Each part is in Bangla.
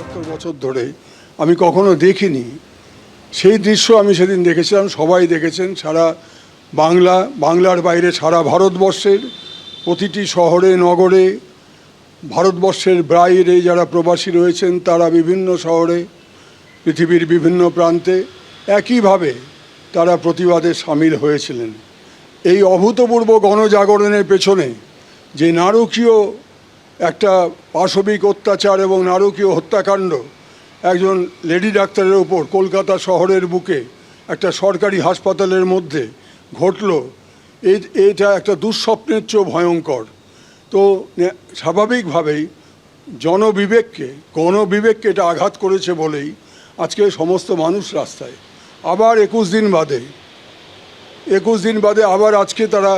পঁচাত্তর বছর ধরে আমি কখনো দেখিনি। সেই দৃশ্য আমি সেদিন দেখেছিলাম, সবাই দেখেছেন সারা বাংলা, বাংলার বাইরে সারা ভারতবর্ষের প্রতিটি শহরে, নগরে, ভারতবর্ষের বাইরে যারা প্রবাসী রয়েছেন তারা বিভিন্ন শহরে, পৃথিবীর বিভিন্ন প্রান্তে একইভাবে তারা প্রতিবাদে সামিল হয়েছিলেন। এই অভূতপূর্ব গণজাগরণের পেছনে যে নারকীয় একটা পাশবিক অত্যাচার এবং নারকীয় হত্যাকাণ্ড। একজন লেডি ডাক্তারের ওপর কলকাতা শহরের বুকে একটা সরকারি হাসপাতালের মধ্যে ঘটল। এটা একটা দুঃস্বপ্নের চেয়েও ভয়ঙ্কর। তো স্বাভাবিকভাবেই জনবিবেককে, গণবিবেককে এটা আঘাত করেছে বলেই আজকে সমস্ত মানুষ রাস্তায়। আবার একুশ দিন বাদে, একুশ দিন বাদে আবার আজকে তারা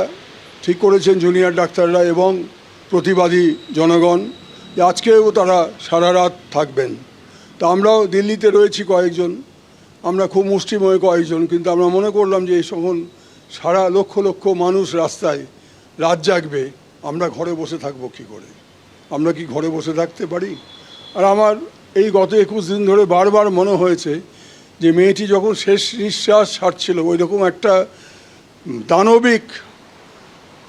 ঠিক করেছেন জুনিয়র ডাক্তাররা এবং প্রতিবাদী জনগণ আজকেও তারা সারা রাত থাকবেন। তা আমরাও দিল্লিতে রয়েছি কয়েকজন, আমরা খুব মুষ্টিময় কয়েকজন, কিন্তু আমরা মনে করলাম যে এই সমন সারা লক্ষ লক্ষ মানুষ রাস্তায় রাত জাগবে, আমরা ঘরে বসে থাকব কী করে? আমরা কি ঘরে বসে থাকতে পারি? আর আমার এই গত একুশ দিন ধরে বারবার মনে হয়েছে যে মেয়েটি যখন শেষ নিঃশ্বাস ছাড়ছিল ওই রকম একটা দানবিক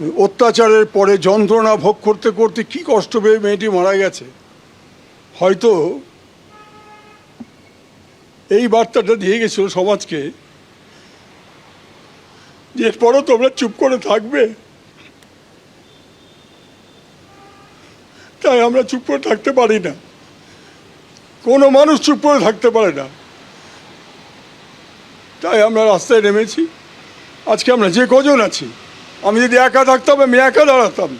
অত্যাচারের পরে যন্ত্রণা ভোগ করতে করতে কি কষ্ট পেয়ে মেয়েটি মারা গেছে? হয়তো এই বার্তাটা দিয়ে গেছিল সমাজকে যে এরপরও তোমরা চুপ করে থাকবে। তাই আমরা চুপ করে থাকতে পারি না। কোনো মানুষ চুপ করে থাকতে পারে না। তাই আমরা রাস্তায় নেমেছি। আজকে আমরা যে কজন আছি? আমি যদি একা থাকতাম, আমি একা দাঁড়াতাম?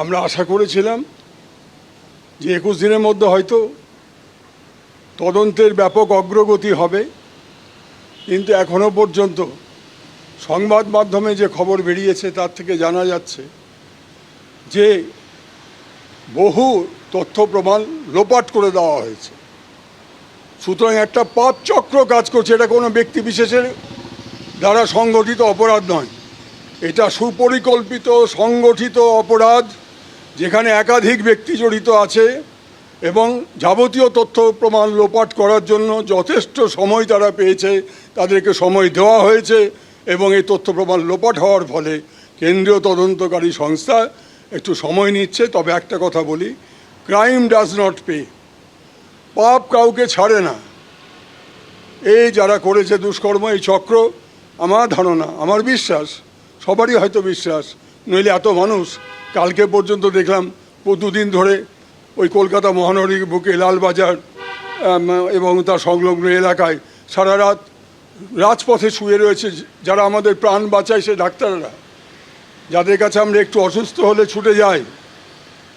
আমরা আশা করেছিলাম যে একুশ দিনের মধ্যে হয়তো তদন্তের ব্যাপক অগ্রগতি হবে, কিন্তু এখনও পর্যন্ত সংবাদ মাধ্যমে যে খবর বেরিয়েছে তার থেকে জানা যাচ্ছে যে বহু তথ্য প্রমাণ লোপাট করে দেওয়া হয়েছে। সুতরাং একটা পাপ চক্র কাজ করছে, এটা কোনো ব্যক্তি বিশেষের দ্বারা সংগঠিত অপরাধ নয়। এটা সুপরিকল্পিত, সংগঠিত অপরাধ, যেখানে একাধিক ব্যক্তি জড়িত আছে এবং যাবতীয় তথ্য প্রমাণ লোপাট করার জন্য যথেষ্ট সময় তারা পেয়েছে, তাদেরকে সময় দেওয়া হয়েছে। এবং এই তথ্য প্রমাণ লোপাট হওয়ার ফলে কেন্দ্রীয় তদন্তকারী সংস্থা একটু সময় নিচ্ছে। তবে একটা কথা বলি, ক্রাইম ডাজ নট পে। পাপ কাউকে ছাড়ে না। এই যারা করেছে দুষ্কর্ম, এই চক্র, আমার ধারণা, আমার বিশ্বাস, সবারই হয়তো বিশ্বাস, নইলে এত মানুষ, কালকে পর্যন্ত দেখলাম দুদিন ধরে ওই কলকাতা মহানগরীর বুকে লালবাজার এবং তার সংলগ্ন এলাকায় সারা রাত রাজপথে শুয়ে রয়েছে যারা আমাদের প্রাণ বাঁচায় সে ডাক্তাররা। যাদের কাছে আমরা একটু অসুস্থ হলে ছুটে যাই,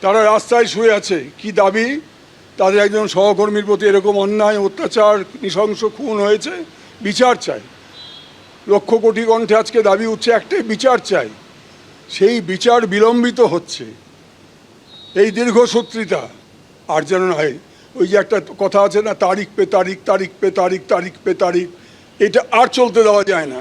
তারা রাস্তায় শুয়ে আছে। কি দাবি? তাদের একজন সহকর্মীর প্রতি এরকম অন্যায়, অত্যাচার, নৃশংস খুন হয়েছে? বিচার চাই। লক্ষ কোটি কণ্ঠে আজকে দাবি উঠছে, একটাই বিচার চাই। সেই বিচার বিলম্বিত হচ্ছে। এই দীর্ঘ দীর্ঘসূত্রিতা আর যেন নয় ওই যে একটা কথা আছে না, তারিখ পে তারিখ তারিখ পে তারিখ তারিখ পে তারিখ এটা আর চলতে দেওয়া যায় না।